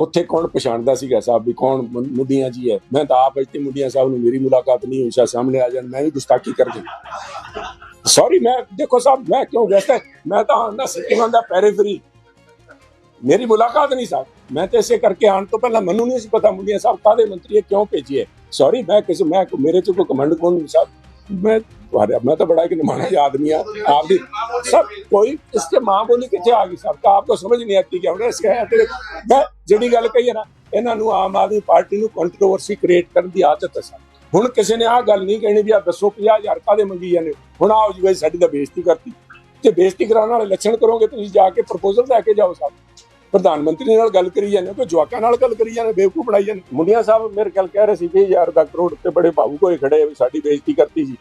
ਉੱਥੇ ਕੌਣ ਪਛਾਣਦਾ ਸੀਗਾ ਸਾਹਿਬ ਵੀ ਕੌਣ ਮੁੰ- ਮੁੰਡੀਆਂ ਜੀ ਹੈ? ਮੈਂ ਤਾਂ ਆਪ ਇੱਥੇ ਮੁੰਡੀਆਂ ਸਾਹਿਬ ਨੂੰ ਮੇਰੀ ਮੁਲਾਕਾਤ ਨਹੀਂ ਹੋਈ ਸ਼ਾ ਸਾਹਮਣੇ ਆ ਜਾਣ, ਮੈਂ ਵੀ ਗੁਸਤਾਖੀ ਕਰ ਦੂੰ ਸੌਰੀ ਮੈਂ, ਦੇਖੋ ਸਾਹਿਬ, ਮੈਂ ਕਿਉਂ ਗੈਸਟ ਮੈਂ ਤਾਂ ਨਾ ਸਿੱਖਾਂ ਦਾ ਪੈਰੀਫਰੀ ਮੇਰੀ ਮੁਲਾਕਾਤ ਨਹੀਂ ਸਾਹਿਬ। ਮੈਂ ਤੇ ਇਸੇ ਕਰਕੇ ਆਉਣ ਤੋਂ ਪਹਿਲਾਂ ਮੈਨੂੰ ਨਹੀਂ ਸੀ ਪਤਾ ਮੁੰਡੀਆਂ ਸਾਹਿਬ ਕਾਦੇ ਮੰਤਰੀ ਹੈ, ਕਿਉਂ ਭੇਜੀਏ ਸੌਰੀ ਮੈਂ ਕਿਸੇ, ਮੈਂ ਮੇਰੇ ਤੋਂ ਕੋਈ ਕਮੰਡ ਕੋਣ ਨਹੀਂ ਸਾਹਿਬ। मैं अरे मैं तो बड़ा कि नमाना आदमी है आप भी सब कोई इसके मां बोली कितने आ गई सब का आपको समझ नहीं आती क्या ਉਹਨੇ ਸਿਖਾਇਆ ਤੇ ਮੈਂ ਜਿਹੜੀ ਗੱਲ ਕਹੀ ਹੈ ਨਾ ਇਹਨਾਂ ਨੂੰ ਆਮ ਆਦਮੀ ਪਾਰਟੀ ਨੂੰ ਕੰਟਰੋਵਰਸੀ ਕ੍ਰੀਏਟ ਕਰਨ ਦੀ ਆਦਤ ਹੈ ਸਰ ਹੁਣ ਕਿਸੇ ਨੇ ਆਹ ਗੱਲ ਨਹੀਂ ਕਹਿਣੀ ਵੀ ਆ ਦੱਸੋ 50000 ਕਾਦੇ ਮੰਗੀ ਜਾਂਦੇ ਹੋ? ਹੁਣ ਆਓ ਜੀ ਬਈ ਸਾਡੀ ਤਾਂ ਬੇਇੱਜ਼ਤੀ ਕਰਤੀ ਤੇ ਬੇਇੱਜ਼ਤੀ ਕਰਾਉਣ ਵਾਲੇ ਲੱਛਣ ਕਰੋਗੇ ਤੁਸੀਂ ਜਾ ਕੇ ਪ੍ਰਪੋਜ਼ਲ ਲੈ ਕੇ ਜਾਓ ਸਾਹਿਬ ਪ੍ਰਧਾਨ ਮੰਤਰੀ ਨਾਲ ਗੱਲ ਕਰੀ ਜਾਂਦੇ ਕੋਈ ਜਵਾਕਾਂ ਨਾਲ ਗੱਲ ਕਰੀ ਜਾਂਦੇ ਬੇਵਕੂਫ ਬਣਾਈ ਜਾਂਦੇ ਮੁੰਡੀਆਂ ਸਾਹਿਬ, ਮੇਰੇ ਗੱਲ ਕਹਿ ਰਹੇ ਸੀ 20000 ਦਾ ਕਰੋੜ ਤੇ ਬੜੇ ਭਾਵੁਕ ਹੋਏ ਖੜੇ ਵੀ ਸਾਡੀ ਬੇਇੱਜ਼ਤੀ ਕਰਤੀ ਜੀ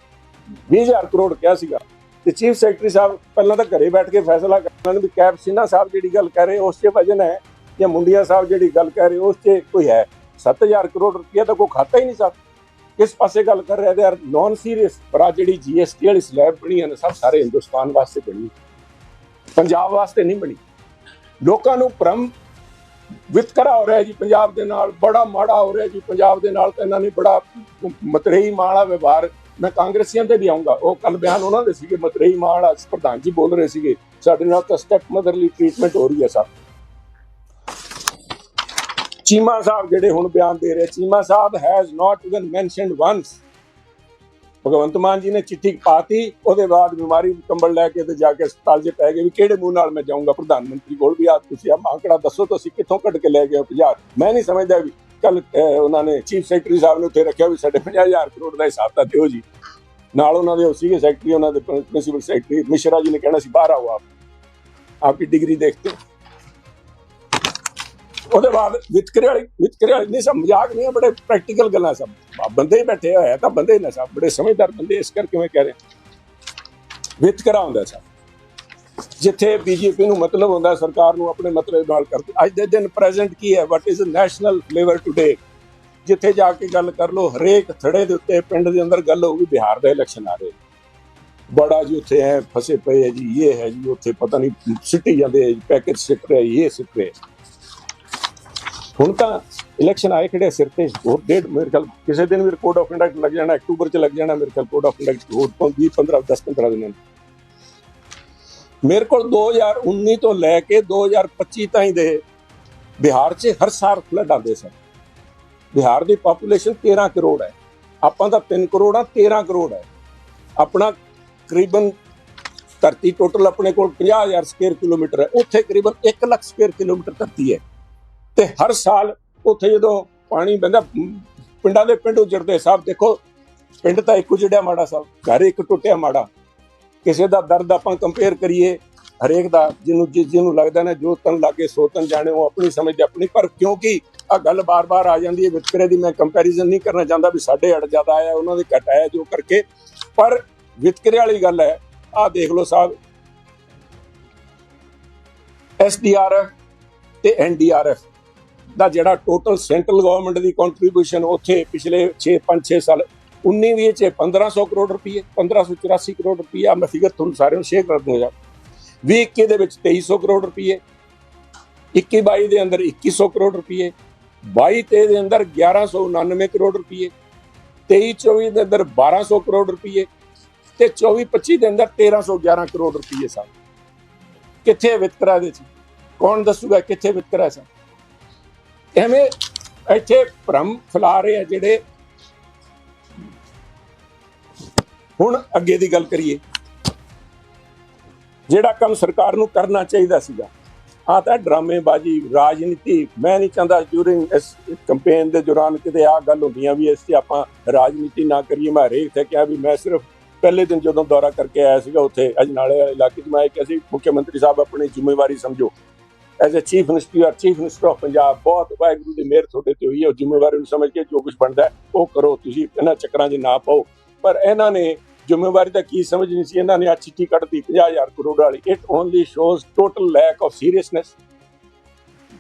20000 ਕਰੋੜ ਕਿਹਾ ਸੀਗਾ। ਤੇ ਚੀਫ ਸੈਕਟਰੀ ਸਾਹਿਬ ਪਹਿਲਾਂ ਤਾਂ ਘਰੇ ਬੈਠ ਕੇ ਫੈਸਲਾ ਕਰਨਾ ਵੀ ਕੈਪ ਸਿੰਘਾ ਸਾਹਿਬ ਜਿਹੜੀ ਗੱਲ ਕਹਿ ਰਹੇ, ਉਸ 'ਚ ਵਜਨ ਹੈ ਜਾਂ ਮੁੰਡੀਆਂ ਸਾਹਿਬ ਜਿਹੜੀ ਗੱਲ ਕਹਿ ਰਹੇ, ਉਸ 'ਚ ਕੋਈ ਹੈ? 7000 ਕਰੋੜ ਰੁਪਇਆ ਤਾਂ ਕੋਈ ਖਾਤਾ ਹੀ ਨਹੀਂ ਸਾਹਿਬ ਕਿਸ ਪਾਸੇ ਗੱਲ ਕਰ ਰਹੇ? ਤੇ ਯਾਰ ਨਾਨ ਸੀਰੀਅਸ ਪਰ ਆ ਜਿਹੜੀ ਜੀਐਸਟੀ ਵਾਲੀ ਸਲੈਬ ਬਣੀ ਹੈ ਨਾ, ਸਭ ਸਾਰੇ ਹਿੰਦੁਸਤਾਨ ਵਾਸਤੇ ਬਣੀ। ਪੰਜਾਬ ਵਾਸਤੇ ਨਹੀਂ ਬਣੀ। ਲੋਕਾਂ ਨੂੰ ਭਰਮ ਵਿਤਕਰਾ ਹੋ ਰਿਹਾ ਜੀ, ਪੰਜਾਬ ਦੇ ਨਾਲ, ਬੜਾ ਮਾੜਾ ਹੋ ਰਿਹਾ ਜੀ, ਪੰਜਾਬ ਦੇ ਨਾਲ ਤਾਂ ਇਹਨਾਂ ਨੇ ਬੜਾ ਮਤਰੇਈ ਮਾਲਾ ਵਿਵਹਾਰ। ਮੈਂ ਕਾਂਗਰਸੀਆਂ ਤੇ ਵੀ ਆਉਂਗਾ, ਉਹ ਕੱਲ ਬਿਆਨ ਉਹਨਾਂ ਦੇ ਸੀਗੇ, ਮਤਰੇਈ ਮਾਲਾ ਪ੍ਰਧਾਨ ਜੀ ਬੋਲ ਰਹੇ ਸੀਗੇ, ਸਾਡੇ ਨਾਲ ਤਾਂ ਸਟੈਪ ਮਦਰਲੀ ਟ੍ਰੀਟਮੈਂਟ ਹੋ ਰਹੀ ਹੈ ਸਰ। ਚੀਮਾ ਸਾਹਿਬ ਜਿਹੜੇ ਹੁਣ ਬਿਆਨ ਦੇ ਰਹੇ, Cheema Sahib has not even mentioned once Bhagwant Mann ji ਨੇ ਚਿੱਠੀ ਪਾਤੀ, ਉਹਦੇ ਬਾਅਦ ਬਿਮਾਰੀ ਕੰਬਲ ਲੈ ਕੇ ਤੇ ਜਾ ਕੇ ਹਸਪਤਾਲ 'ਚ ਪੈ ਗਏ ਵੀ ਕਿਹੜੇ ਮੂੰਹ ਨਾਲ ਮੈਂ ਜਾਊਂਗਾ? ਪ੍ਰਧਾਨ ਮੰਤਰੀ ਕੋਲ ਵੀ ਆ ਤੁਸੀਂ ਆ ਆਂਕੜਾ ਦੱਸੋ ਤੁਸੀਂ ਕਿੱਥੋਂ ਕੱਢ ਕੇ ਲੈ ਗਏ ਹੋ 50 ਮੈਂ ਨਹੀਂ ਸਮਝਦਾ ਵੀ ਕੱਲ ਉਹਨਾਂ ਨੇ ਚੀਫ ਸੈਕਟਰੀ ਸਾਹਿਬ ਨੇ ਉੱਥੇ ਰੱਖਿਆ ਵੀ ਸਾਡੇ 50000 ਕਰੋੜ ਦਾ ਹਿਸਾਬ ਤਾਂ ਦਿਓ ਜੀ। ਨਾਲ ਉਹਨਾਂ ਦੇ ਉਹ ਸੀਗੇ ਸੈਕਟਰੀ, ਉਹਨਾਂ ਦੇ ਪ੍ਰਿੰਸੀਪਲ ਸੈਕਟਰੀ, ਮਿਸ਼ਰਾ ਜੀ ਨੇ ਕਹਿਣਾ ਸੀ, ਬਾਹਰ ਆਓ ਆਪ। ਆਪਕੀ ਡਿਗਰੀ ਦੇਖਤੇ ਉਹਦੇ ਬਾਅਦ ਵਿਤਕਰੇ ਵਾਲੀ ਵਿਤਕਰੇ ਵਾਲੀ ਨਹੀਂ ਸਭ ਮਜ਼ਾਕ ਨਹੀਂ ਹੈ, ਬੜੇ ਪ੍ਰੈਕਟੀਕਲ ਗੱਲਾਂ ਸਭ ਬੰਦੇ ਹੀ ਬੈਠੇ ਹੋਇਆ ਤਾਂ ਬੰਦੇ ਹੀ ਨੇ ਸਭ ਬੜੇ ਸਮਝਦਾਰ ਬੰਦੇ ਇਸ ਕਰਕੇ ਮੈਂ ਕਹਿ ਰਿਹਾ ਵਿਤਕਰਾ ਹੁੰਦਾ ਸਭ ਜਿੱਥੇ ਬੀਜੇਪੀ ਨੂੰ ਮਤਲਬ ਹੁੰਦਾ, ਸਰਕਾਰ ਨੂੰ ਆਪਣੇ ਮਤਲਬ ਨਾਲ ਕਰਦੀ। ਅੱਜ ਦੇ ਦਿਨ ਪ੍ਰੈਜ਼ੈਂਟ ਕੀ ਹੈ? What is national flavour today ਜਿੱਥੇ ਜਾ ਕੇ ਗੱਲ ਕਰ ਲੋ ਹਰੇਕ ਥੜੇ ਦੇ ਉੱਤੇ, ਪਿੰਡ ਦੇ ਅੰਦਰ ਗੱਲ ਹੋਊਗੀ, ਬਿਹਾਰ ਦੇ ਇਲੈਕਸ਼ਨ ਆ ਰਹੇ। ਬੜਾ ਜੀ ਉੱਥੇ ਹੈ ਫਸੇ ਪਏ ਹੈ ਜੀ, ਇਹ ਹੈ ਜੀ, ਉੱਥੇ ਪਤਾ ਨਹੀਂ ਸਿੱਟੀ ਜਾਂਦੇ ਪੈਕੇਜ ਸਿੱਟ ਰਹੇ ਇਹ ਸਿੱਟ ਰਹੇ ਹੁਣ ਤਾਂ ਇਲੈਕਸ਼ਨ ਆਏ ਖੜੇ ਸਿਰ ਤੇ ਹੋਰ ਡੇਢ, ਮੇਰੇ ਖਿਆਲ ਕਿਸੇ ਦਿਨ ਵੀ ਕੋਡ ਆਫ ਕੰਡਕਟ ਲੱਗ ਜਾਣਾ, ਅਕਤੂਬਰ ਚ ਲੱਗ ਜਾਣਾ, ਮੇਰੇ ਖਿਆਲ ਕੋਡ ਆਫ ਕੰਡਕਟ ਹੋਰ ਤੋਂ 20 15 10 15 ਦਿਨਾਂ ਮੇਰੇ ਕੋਲ 2019 ਤੋਂ ਲੈ ਕੇ 2025 ਤਾਈਂ ਦੇ ਬਿਹਾਰ 'ਚ ਹਰ ਸਾਲ ਫਲੱਡ ਆਉਂਦੇ ਸਨ। ਬਿਹਾਰ ਦੀ ਪਾਪੂਲੇਸ਼ਨ 13 ਕਰੋੜ ਹੈ। ਆਪਾਂ ਤਾਂ 3 ਕਰੋੜ ਆ 13 ਕਰੋੜ ਹੈ। ਆਪਣਾ ਕਰੀਬਨ ਧਰਤੀ ਟੋਟਲ ਆਪਣੇ ਕੋਲ 50000 ਸਕੁਅਰ ਕਿਲੋਮੀਟਰ ਹੈ। ਉੱਥੇ ਕਰੀਬਨ 1 ਲੱਖ ਸਕੁਅਰ ਕਿਲੋਮੀਟਰ ਧਰਤੀ ਹੈ। ਤੇ ਹਰ ਸਾਲ ਉੱਥੇ ਜਦੋਂ ਪਾਣੀ ਬੰਦਾ ਪਿੰਡਾਂ ਦੇ ਪਿੰਡ ਉਜੜਦੇ ਸਾਹਿਬ, ਦੇਖੋ, ਪਿੰਡ ਤਾਂ ਇੱਕ ਉਜੜਿਆ ਮਾੜਾ ਸਾਹਿਬ, ਘਰ ਇੱਕ ਟੁੱਟਿਆ ਮਾੜਾ। ਕਿਸੇ ਦਾ ਦਰਦ ਆਪਾਂ ਕੰਪੇਅਰ ਕਰੀਏ, ਹਰੇਕ ਦਾ, ਜਿਹਨੂੰ ਜਿਸ ਜਿਹਨੂੰ ਲੱਗਦਾ ਨਾ ਜੋ ਤਨ ਲਾਗੇ ਸੋ ਤਨ ਜਾਣੇ, ਉਹ ਆਪਣੀ ਸਮਝ ਆਪਣੀ, ਪਰ ਕਿਉਂਕਿ ਆ ਗੱਲ ਬਾਰ-ਬਾਰ ਆ ਜਾਂਦੀ ਹੈ, ਵਿਤਕਰੇ ਦੀ ਮੈਂ ਕੰਪੈਰੀਜ਼ਨ ਨਹੀਂ ਕਰਨਾ ਚਾਹੁੰਦਾ ਵੀ ਸਾਡੇ ਅੜ ਜ਼ਿਆਦਾ ਆਇਆ, ਉਹਨਾਂ ਦੇ ਘਟ ਆਇਆ, ਜੋ ਕਰਕੇ। ਪਰ ਵਿਤਕਰੇ ਵਾਲੀ ਗੱਲ ਹੈ ਆ ਦੇਖ ਲਓ ਸਾਹਿਬ। ਐਸਡੀਆਰਐਫ ਤੇ ਐਨਡੀਆਰਐਫ ਦਾ ਜਿਹੜਾ ਟੋਟਲ ਸੈਂਟਰਲ ਗਵਰਨਮੈਂਟ ਦੀ ਕੰਟਰੀਬਿਊਸ਼ਨ ਉੱਥੇ ਪਿਛਲੇ 6 5 6 ਸਾਲ 19 ਵੀ ਚ 1500 ਕਰੋੜ ਰੁਪਏ 1584 ਕਰੋੜ ਰੁਪਏ ਮੈਂ ਫਿਗਰ ਤੁਹਾਨੂੰ ਸਾਰਿਆਂ ਨੂੰ ਸ਼ੇਅਰ ਕਰ ਦੂੰਗਾ 20 21 ਦੇ ਵਿੱਚ 2300 ਕਰੋੜ ਰੁਪਏ 21 22 ਦੇ ਅੰਦਰ 2100 ਕਰੋੜ ਰੁਪਏ 22 23 ਦੇ ਅੰਦਰ 1199 ਕਰੋੜ ਰੁਪਏ 23 24 ਦੇ ਅੰਦਰ 1200 ਕਰੋੜ ਰੁਪਏ ਤੇ 24 25 ਦੇ ਅੰਦਰ 1311 ਕਰੋੜ ਰੁਪਏ ਸਨ ਕਿੱਥੇ ਵਿਤਕਰਾ ਦੇ ਸੀ ਕੌਣ ਦੱਸੂਗਾ ਕਿੱਥੇ ਵਿਤਕਰਾ ਸਨ ਐਵੇਂ ਇੱਥੇ ਭ੍ਰਮ ਫੈਲਾ ਰਹੇ ਆ ਜਿਹੜੇ ਹੁਣ ਅੱਗੇ ਦੀ ਗੱਲ ਕਰੀਏ, ਜਿਹੜਾ ਕੰਮ ਸਰਕਾਰ ਨੂੰ ਕਰਨਾ ਚਾਹੀਦਾ ਸੀਗਾ ਆ ਤਾਂ ਡਰਾਮੇਬਾਜ਼ੀ, ਰਾਜਨੀਤੀ, ਮੈਂ ਨਹੀਂ ਚਾਹੁੰਦਾ ਡਿਊਰਿੰਗ ਇਸ ਕੈਂਪੇਨ ਦੇ ਦੌਰਾਨ ਕਿਤੇ ਆ ਗੱਲ ਹੁੰਦੀਆਂ ਵੀ ਇਸ ਤੇ ਆਪਾਂ ਰਾਜਨੀਤੀ ਨਾ ਕਰੀਏ, ਮੈਂ ਹਰੇਕ ਤੇ ਕਿਹਾ ਵੀ ਮੈਂ ਸਿਰਫ ਪਹਿਲੇ ਦਿਨ ਜਦੋਂ ਦੌਰਾ ਕਰਕੇ ਆਇਆ ਸੀਗਾ ਉੱਥੇ ਅਜਨਾਲੇ ਵਾਲੇ ਇਲਾਕੇ 'ਚ ਮੈਂ ਕਿਹਾ ਸੀ ਮੁੱਖ ਮੰਤਰੀ ਸਾਹਿਬ ਆਪਣੀ ਜ਼ਿੰਮੇਵਾਰੀ ਸਮਝੋ। As a chief minister or chief minister of Punjab ਬਹੁਤ ਵਾਹਿਗੁਰੂ ਦੀ ਮਿਹਰ ਤੁਹਾਡੇ ਤੇ ਹੋਈ ਹੈ। ਜ਼ਿੰਮੇਵਾਰੀ ਨੂੰ ਸਮਝ ਕੇ ਜੋ ਕੁਝ ਬਣਦਾ ਉਹ ਕਰੋ। ਤੁਸੀਂ ਇਹਨਾਂ ਚੱਕਰਾਂ 'ਚ ਨਾ ਪਾਓ। ਪਰ ਇਹਨਾਂ ਨੇ ਜ਼ਿੰਮੇਵਾਰੀ ਦਾ ਕੀ ਸਮਝ ਨਹੀਂ ਸੀ। ਇਹਨਾਂ ਨੇ ਆ ਚਿੱਠੀ ਕੱਢਤੀ 50000 ਕਰੋੜ ਵਾਲੀ। It only shows total lack of seriousness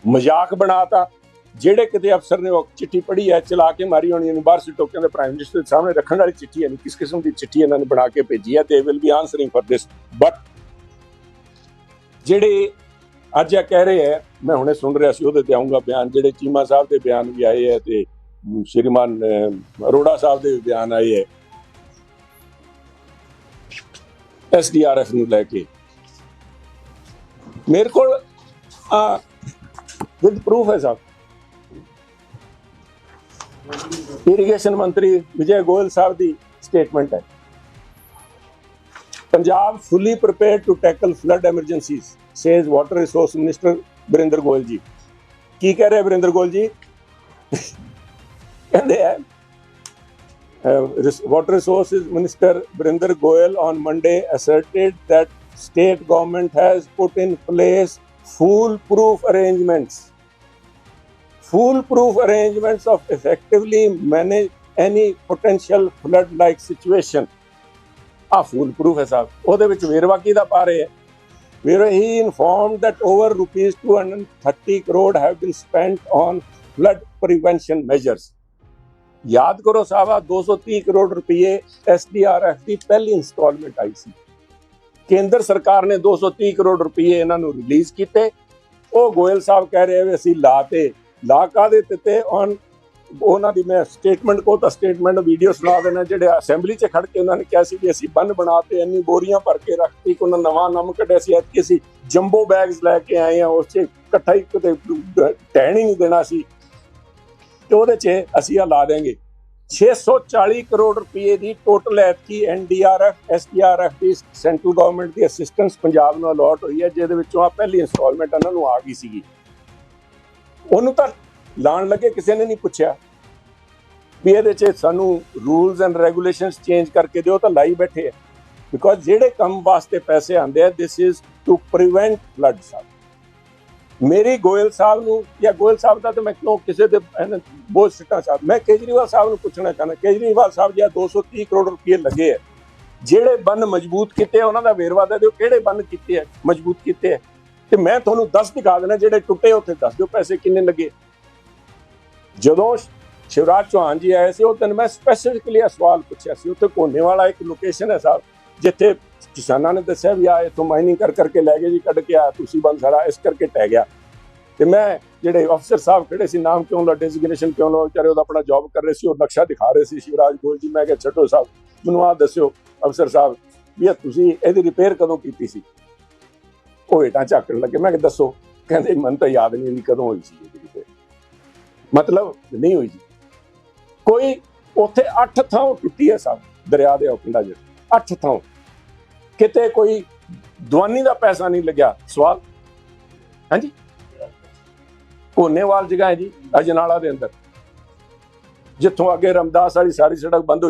ਮਜ਼ਾਕ ਬਣਾਤਾ। ਜਿਹੜੇ ਕਿਤੇ ਅਫਸਰ ਨੇ ਉਹ ਚਿੱਠੀ ਪੜ੍ਹੀ ਹੈ, ਚਲਾ ਕੇ ਮਾਰੀ ਹੋਣੀ ਇਹਨੂੰ ਬਾਹਰ ਸਿੱਟੋ ਪ੍ਰਾਈਮ ਮਿਨਿਸਟਰ ਦੇ ਸਾਹਮਣੇ ਰੱਖਣ ਵਾਲੀ ਚਿੱਠੀ ਹੈ। ਨਹੀਂ ਕਿਸ ਕਿਸਮ ਦੀ ਚਿੱਠੀ ਇਹਨਾਂ ਨੇ ਬਣਾ ਕੇ ਭੇਜੀ ਹੈ। They will be answering for this but ਜਿਹੜੇ ਅੱਜ ਇਹ ਕਹਿ ਰਹੇ ਹੈ, ਮੈਂ ਹੁਣੇ ਸੁਣ ਰਿਹਾ ਸੀ, ਉਹਦੇ ਤੇ ਆਉਂਗਾ ਬਿਆਨ, ਜਿਹੜੇ ਚੀਮਾ ਸਾਹਿਬ ਦੇ ਬਿਆਨ ਵੀ ਆਏ ਹੈ ਤੇ ਸ਼੍ਰੀਮਾਨ ਅਰੋੜਾ ਸਾਹਿਬ ਦੇ ਬਿਆਨ ਆਏ ਹੈ। ਐਸਡੀਆਰਐਫ ਨੂੰ ਲੈ ਕੇ। ਮੇਰੇ ਕੋਲ, ਆ ਵਿਦ ਪ੍ਰੂਫ ਹੈ ਸਾਹਿਬ ਇਰੀਗੇਸ਼ਨ ਮੰਤਰੀ ਵਿਜੇ ਗੋਇਲ ਸਾਹਿਬ ਦੀ ਸਟੇਟਮੈਂਟ ਹੈ। Punjab fully prepared to tackle flood emergencies says water resource minister Barinder Goyal ji ਕੀ ਕਹਿ ਰਹੇ ਬਰਿੰਦਰ ਗੋਇਲ ਜੀ ਕਹਿੰਦੇ ਹੈ water resources minister barinder goyal on monday asserted that state government has put in place foolproof arrangements foolproof arrangements of effectively manage any potential flood like situation ਆ ਫੂਲ proof ਹੈ ਸਾਹਿਬ ਉਹਦੇ ਵਿੱਚ ਵੇਰਵਾ ਕਿਹਦਾ ਪਾ ਰਹੇ ਹੈ? Where he informed that over rupees 230 crore have been spent on flood prevention measures. ਯਾਦ ਕਰੋ ਸਾਹਿਬ 230 ਕਰੋੜ ਰੁਪਏ ਐਸਡੀਆਰਐਫ ਦੀ ਪਹਿਲੀ ਇਨਸਟਾਲਮੈਂਟ ਆਈ ਸੀ। ਕੇਂਦਰ ਸਰਕਾਰ ਨੇ 230 ਕਰੋੜ ਰੁਪਏ ਇਹਨਾਂ ਨੂੰ ਰਿਲੀਜ਼ ਕੀਤੇ। ਉਹ ਗੋਇਲ ਸਾਹਿਬ ਕਹਿ ਰਹੇ ਵੀ ਅਸੀਂ ਲਾ ਤੇ, ਲਾ ਕਾਦੇ ਤੇ ਔਨ ਉਹਨਾਂ ਦੀ ਮੈਂ ਸਟੇਟਮੈਂਟ ਕੋ ਤਾਂ ਸਟੇਟਮੈਂਟ ਵੀਡੀਓ ਸੁਣਾ ਦੇਣਾ, ਜਿਹੜੇ ਅਸੈਂਬਲੀ 'ਚ ਖੜ ਕੇ ਉਹਨਾਂ ਨੇ ਕਿਹਾ ਸੀ ਵੀ ਅਸੀਂ ਬੰਨ ਬਣਾਤੇ, ਇੰਨੀ ਬੋਰੀਆਂ ਭਰ ਕੇ ਰੱਖਤੀ ਕਿ ਉਹਨਾਂ ਨਵਾਂ ਨਮ ਕੱਢਿਆ ਸੀ, ਐਤਕੀ ਅਸੀਂ ਜੰਬੋ ਬੈਗਸ ਲੈ ਕੇ ਆਏ ਆ ਉਸ 'ਚ ਇਕੱਠਾ ਹੀ ਕਿਤੇ ਟਹਿਣ ਹੀ ਨਹੀਂ ਦੇਣਾ ਸੀ। ਤੇ ਉਹਦੇ 'ਚ ਅਸੀਂ ਆ ਲਾ ਦੇਾਂਗੇ 640 ਕਰੋੜ ਰੁਪਏ ਦੀ ਟੋਟਲ ਐਤਕੀ ਐਨਡੀਆਰਐਫ ਐਸਡੀਆਰਐਫ ਦੀ ਸੈਂਟਰਲ ਗਵਰਨਮੈਂਟ ਦੀ ਅਸਿਸਟੈਂਸ ਪੰਜਾਬ ਨੂੰ ਅਲਾਟ ਹੋਈ ਹੈ, ਜਿਹਦੇ ਵਿੱਚੋਂ ਆ ਪਹਿਲੀ ਇਨਸਟਾਲਮੈਂਟ ਇਹਨਾਂ ਨੂੰ ਆ ਗਈ ਸੀਗੀ। ਉਹਨੂੰ ਤਾਂ ਲਾਣ ਲੱਗੇ, ਕਿਸੇ ਨੇ ਨਹੀਂ ਪੁੱਛਿਆ। ਵੀ ਇਹਦੇ 'ਚ ਸਾਨੂੰ ਰੂਲਸ ਐਂਡ ਰੈਗੂਲੇਸ਼ਨਸ ਚੇਂਜ ਕਰਕੇ ਦਿਓ ਤਾਂ ਲਾਈ ਬੈਠੇ ਆ। ਬਿਕੋਜ਼ ਜਿਹੜੇ ਕੰਮ ਵਾਸਤੇ ਪੈਸੇ ਆਉਂਦੇ ਆ this is to prevent flood ਸਾਹਿਬ ਮੇਰੀ ਗੋਇਲ ਸਾਹਿਬ ਨੂੰ, ਜਾਂ ਗੋਇਲ ਸਾਹਿਬ ਦਾ ਤਾਂ ਮੈਂ ਕਿਉਂ ਕਿਸੇ ਦੇ ਬਹੁਤ ਸਿੱਟਾ ਸਾਹਿਬ ਮੈਂ ਕੇਜਰੀਵਾਲ ਸਾਹਿਬ ਨੂੰ ਪੁੱਛਣਾ ਚਾਹੁੰਦਾ, ਕੇਜਰੀਵਾਲ ਸਾਹਿਬ ਜੀ, ਆਹ 230 ਕਰੋੜ ਰੁਪਏ ਲੱਗੇ ਆ। ਜਿਹੜੇ ਬੰਨ ਮਜ਼ਬੂਤ ਕੀਤੇ ਉਹਨਾਂ ਦਾ ਵੇਰਵਾ ਦੇ ਦਿਓ, ਕਿਹੜੇ ਬੰਨ ਕੀਤੇ ਆ, ਮਜ਼ਬੂਤ ਕੀਤੇ ਆ। ਤੇ ਮੈਂ ਤੁਹਾਨੂੰ 10 ਦਿਖਾ ਦੇਣਾ, ਜਿਹੜੇ ਟੁੱਟੇ ਉੱਥੇ ਦੱਸ ਦਿਓ ਪੈਸੇ ਕਿੰਨੇ ਲੱਗੇ। ਜਦੋਂ ਸ਼ਿਵਰਾਜ ਚੌਹਾਨ ਜੀ ਆਏ ਸੀ, ਉਹ ਦਿਨ ਮੈਂ ਸਪੈਸੀਫਿਕਲੀ ਇਹ ਸਵਾਲ ਪੁੱਛਿਆ ਸੀ। ਉੱਥੇ ਕੋਨੇ ਵਾਲਾ ਇੱਕ ਲੋਕੇਸ਼ਨ ਹੈ ਸਾਹਿਬ ਜਿੱਥੇ ਕਿਸਾਨਾਂ ਨੇ ਦੱਸਿਆ ਵੀ ਆ, ਇਥੋਂ ਮਾਈਨਿੰਗ ਕਰ ਕਰਕੇ ਲੈ ਗਏ ਜੀ, ਕੱਢ ਕੇ ਆ, ਤੁਸੀਂ ਬੰਦ ਸਾਰਾ, ਇਸ ਕਰਕੇ ਟਹਿ ਗਿਆ। ਤੇ ਮੈਂ ਜਿਹੜੇ ਅਫਸਰ ਸਾਹਿਬ ਖੜੇ ਸੀ, ਨਾਮ ਕਿਉਂ ਲਾ ਡੈਜ਼ਿਗਨੇਸ਼ਨ ਕਿਉਂ ਲਾ ਵਿਚਾਰੇ ਉਹਦਾ ਆਪਣਾ ਜੌਬ ਕਰ ਰਹੇ ਸੀ, ਉਹ ਨਕਸ਼ਾ ਦਿਖਾ ਰਹੇ ਸੀ, ਸ਼ਿਵਰਾਜ ਗੋਲ ਜੀ, ਮੈਂ ਕਿਹਾ, ਛੱਡੋ ਸਾਹਿਬ, ਮੈਨੂੰ ਆ ਦੱਸਿਓ ਅਫਸਰ ਸਾਹਿਬ, ਵੀ ਇਹ ਤੁਸੀਂ ਇਹਦੀ ਰਿਪੇਅਰ ਕਦੋਂ ਕੀਤੀ ਸੀ? ਉਹ ਹੇਠਾਂ ਝਾਕਣ ਲੱਗੇ, ਮੈਂ ਕਿਹਾ, ਦੱਸੋ। ਕਹਿੰਦੇ, ਮਨ ਤਾਂ ਯਾਦ ਨਹੀਂ ਕਦੋਂ ਹੋਈ ਸੀ ਇਹਦੀ ਰਿਪੇਅਰ ਮਤਲਬ ਨਹੀਂ ਹੋਈ ਜੀ। ਕੋਈ ਉੱਥੇ 8 ਥਾਂ ਟੁੱਟੀ ਹੈ ਸਾਹਿਬ ਦਰਿਆ ਦੇ ਪਿੰਡਾਂ 'ਚ 8 ਥਾਂ ਕਿਤੇ ਕੋਈ ਦਵਾਨੀ ਦਾ ਪੈਸਾ ਨਹੀਂ ਲੱਗਿਆ, ਸਵਾਲ? ਹਾਂਜੀ? ਕੋਨੇਵਾਲ ਜਗ੍ਹਾ ਹੈ ਜੀ, ਅਜਨਾਲਾ ਦੇ ਅੰਦਰ। ਜਿੱਥੋਂ ਅੱਗੇ ਰਮਦਾਸ ਵਾਲੀ ਸਾਰੀ ਸੜਕ ਬੰਦ